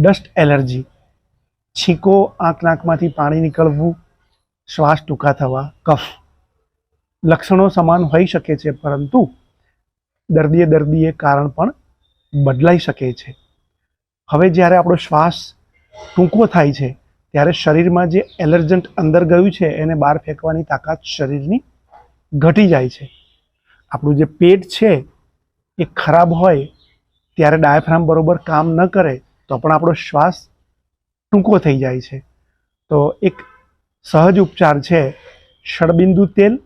Dust allergy. છીકો આંખ નાકમાંથી પાણી નીકળવું, શ્વાસ ટૂંકા થવા, કફ. લક્ષણો સમાન હોઈ શકે છે, પરંતુ દર્દીએ દર્દીએ કારણ પણ બદલાઈ શકે છે. હવે જ્યારે આપણો શ્વાસ ટૂંકો થાય છે, ત્યારે શરીરમાં જે એલર્જન્ટ અંદર ગયું છે, એને બહાર ફેંકવાની તાકાત શરીરની ઘટી જાય છે. આપણું જે પેટ છે, એ ખરાબ હોય, ત્યારે ડાયાફ્રામ બરોબર કામ ન કરે તો પણ આપણો શ્વાસ ટૂંકો થઈ જાય છે. તો એક સહજ ઉપચાર છે ષડબિંદુ તેલ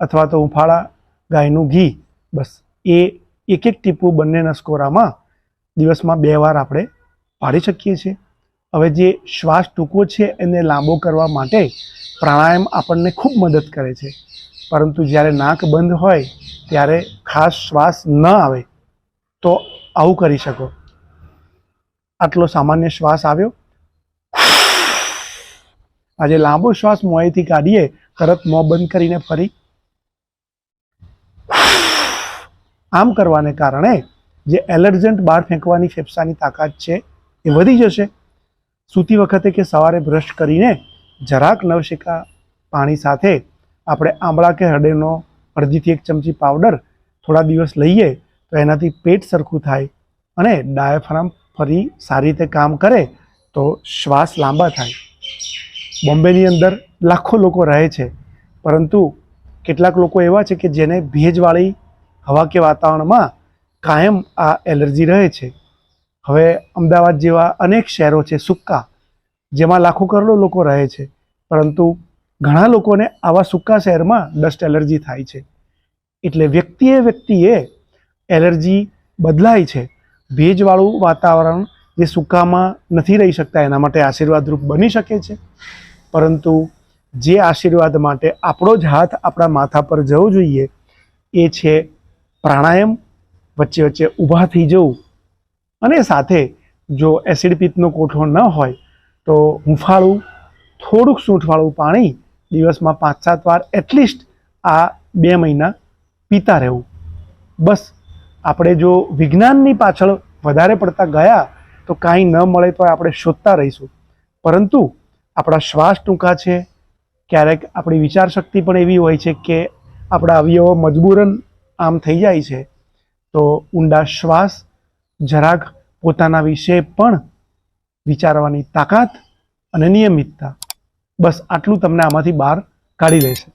અથવા તો ઉફાળા ગાયનું ઘી. બસ, એ એક એક ટીપું બંને નસકોરામાં દિવસમાં બે વાર આપણે પાડી શકીએ છીએ. હવે જે શ્વાસ ટૂંકો છે, એને લાંબો કરવા માટે પ્રાણાયામ આપણને ખૂબ મદદ કરે છે. પરંતુ જ્યારે નાક બંધ હોય, ત્યારે ખાસ શ્વાસ ન આવે, તો આવું કરી શકો. આટલો સામાન્ય શ્વાસ આવ્યો. આજે લાંબો શ્વાસ મોંએથી કાઢીએ, તરત મોં બંધ કરીને ફરી. આમ કરવાને કારણે જે એલર્જન્ટ બહાર ફેંકવાની ફેફસાની તાકાત છે એ વધી જશે. સૂતી વખતે કે સવારે બ્રશ કરીને જરાક નવશેકા પાણી સાથે આપણે આંબળા કે હૃદયનો અડધીથી એક ચમચી પાવડર થોડા દિવસ લઈએ તો એનાથી પેટ સરખું થાય અને ડાયાફ્રામ ફરી સારી રીતે કામ કરે તો શ્વાસ લાંબા થાય. બોમ્બેની અંદર લાખો લોકો રહે છે, પરંતુ કેટલાક લોકો એવા છે કે જેને ભેજવાળી હવા કે વાતાવરણમાં કાયમ આ એલર્જી રહે છે. હવે અમદાવાદ જેવા અનેક શહેરો છે સુક્કા જેમાં લાખો કરોડો લોકો રહે છે, પરંતુ ઘણા લોકોને આવા સુક્કા શહેરમાં ડસ્ટ એલર્જી થાય છે. એટલે વ્યક્તિએ વ્યક્તિએ એલર્જી બદલાય છે. ભેજવાળું વાતાવરણ જે સૂકામાં નથી રહી શકતા, એના માટે આશીર્વાદરૂપ બની શકે છે. પરંતુ જે આશીર્વાદ માટે આપણો જ હાથ આપણા માથા પર જવો જોઈએ, એ છે પ્રાણાયામ. વચ્ચે વચ્ચે ઊભા થઈ જવું. અને સાથે જો એસિડ પિત્તનો કોઠો ન હોય, તો હુંફાળું, થોડુંક સૂંઠવાળું પાણી દિવસમાં પાંચ સાત વાર એટલીસ્ટ આ બે મહિના પીતા રહેવું. બસ આપણે જો વિજ્ઞાનની પાછળ વધારે પડતા ગયા, તો કાંઈ ન મળે તો આપણે શોધતા રહીશું. પરંતુ આપણા શ્વાસ ટૂંકા છે, ક્યારેક આપણી વિચાર શક્તિ પણ એવી હોય છે કે આપણા અવયવો મજબૂરન આમ થઈ જાય છે, તો ઊંડા શ્વાસ, જરાક પોતાના વિશે પણ વિચારવાની તાકાત અને નિયમિતતા. બસ આટલું તમને આમાંથી બહાર કાઢી લેશે